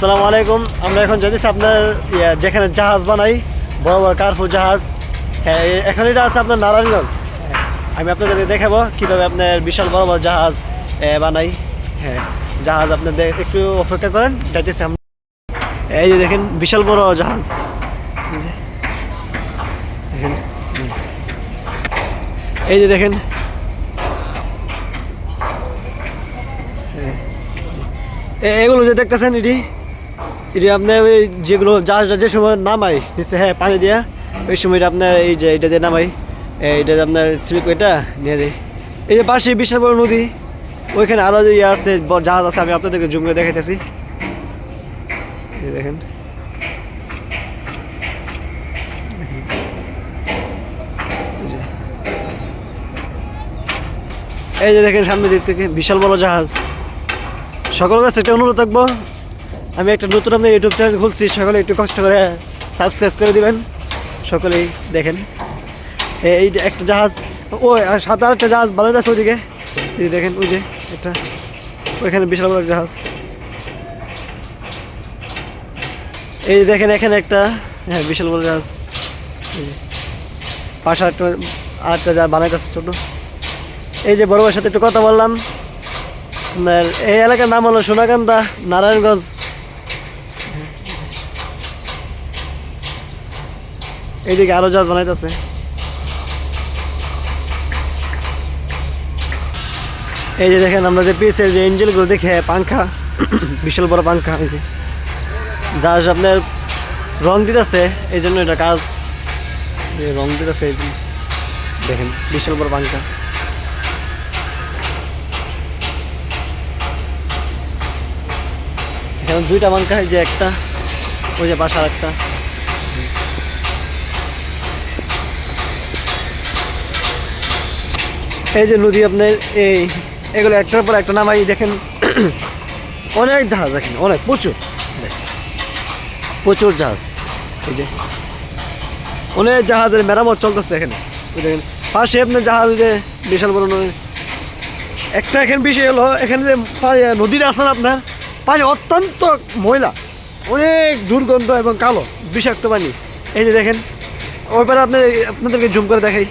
সালামু আলাইকুম। আমরা এখন যেতেছি আপনার যেখানে জাহাজ বানাই বড় বড় কার্ফু জাহাজ। হ্যাঁ এখন এটা আছে আপনার নারায়ণগঞ্জ। হ্যাঁ, আমি আপনাদেরকে দেখাবো কীভাবে আপনার বিশাল বড় বড় জাহাজ বানাই। হ্যাঁ জাহাজ আপনার একটু অপেক্ষা করেন যাইতেছি আমরা। এই যে দেখেন বিশাল বড় জাহাজ। এই যে, দেখেন হুম। এই যে দেখেন। এ- এগুলো যে দেখতেছেন এটি এটি আপনার ওই যেগুলো জাহাজটা যে সময় নামাই নিচে হ্যাঁ পানি দিয়া, ওই সময়টা আপনার এই যে এটা দিয়ে নামাই এইটা দিয়ে আপনার স্লিপ এটা নিয়ে যায় এই যে পাশে বিশাল বড় নদী, ওইখানে আরও যে ইয়ে আছে জাহাজ আছে, আমি আপনাদেরকে জুম করে দেখাইতেছি। দেখেন। এই যে। দেখেন সামনের দিক থেকে বিশাল বড় জাহাজ। সকলের কাছে একটা অনুরোধ থাকব আমি একটা নতুন আপনার ইউটিউব চ্যানেল খুলছি, সকলে একটু কষ্ট করে সাবস্ক্রাইব করে দিবেন। সকলেই দেখেন। এই একটা জাহাজ, ও সাত আটটা জাহাজ ভালো যাচ্ছে ওইদিকে। দেখেন, ওই যে একটা, ওইখানে বিশাল বড় জাহাজ। এই দেখেন, এখানে একটা হ্যাঁ বিশাল বড় জাহাজ। পাশে একটা আরেকটা জাহাজ বানাইতেছে ছোটো। এই যে বড় ভাইয়ের সাথে একটু কথা বললাম। আপনার এই এলাকার নাম হলো সোনাকান্দা, নারায়ণগঞ্জ। এইদিকে আরও জাহাজ বানাইতেছে। এই যে দেখেন আমরা যে পিসের যে এঞ্জেলগুলো দেখে, পাংখা, বিশাল বড় পাংখা এই জাহাজ আপনার রং দিতেছে এই জন্য এটা কাজ রং দিতেছে এই। দেখেন, বিশাল বড় পাংখা। এখানে দুইটা মানকা এই যে একটা, ওই যে পাশে একটা এই যে নদী আপনার, এই, এগুলো একটার পর একটা নামাই, দেখেন, অনেক জাহাজ এখানে, অনেক, প্রচুর। প্রচুর জাহাজ। এই যে, অনেক জাহাজের মেরামত চলতেছে এখানে। দেখেন, পাশে আপনার জাহাজ যে, বিশাল বড় একটা এখানে বিষয় হলো, এখানে যে পা- নদীটা না আপনার, পানি অত্যন্ত ময়লা, অনেক দুর্গন্ধ এবং কালো, বিষাক্ত পানি। এই যে দেখেন ওইবারে আপনার, আপনাদেরকে জুম করে দেখাই।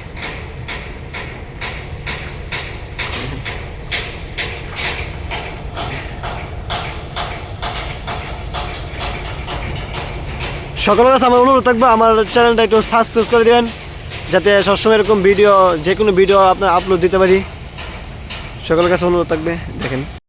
সকলের কাছে আমার অনুরোধ থাকবে, আমার চ্যানেলটা একটু সাবস্ক্রাইব করে দেবেন, যাতে সবসময় এরকম ভিডিও যে কোনো ভিডিও আপনার আপলোড দিতে পারি। সকলের কাছে অনুরোধ থাকবে, দেখেন।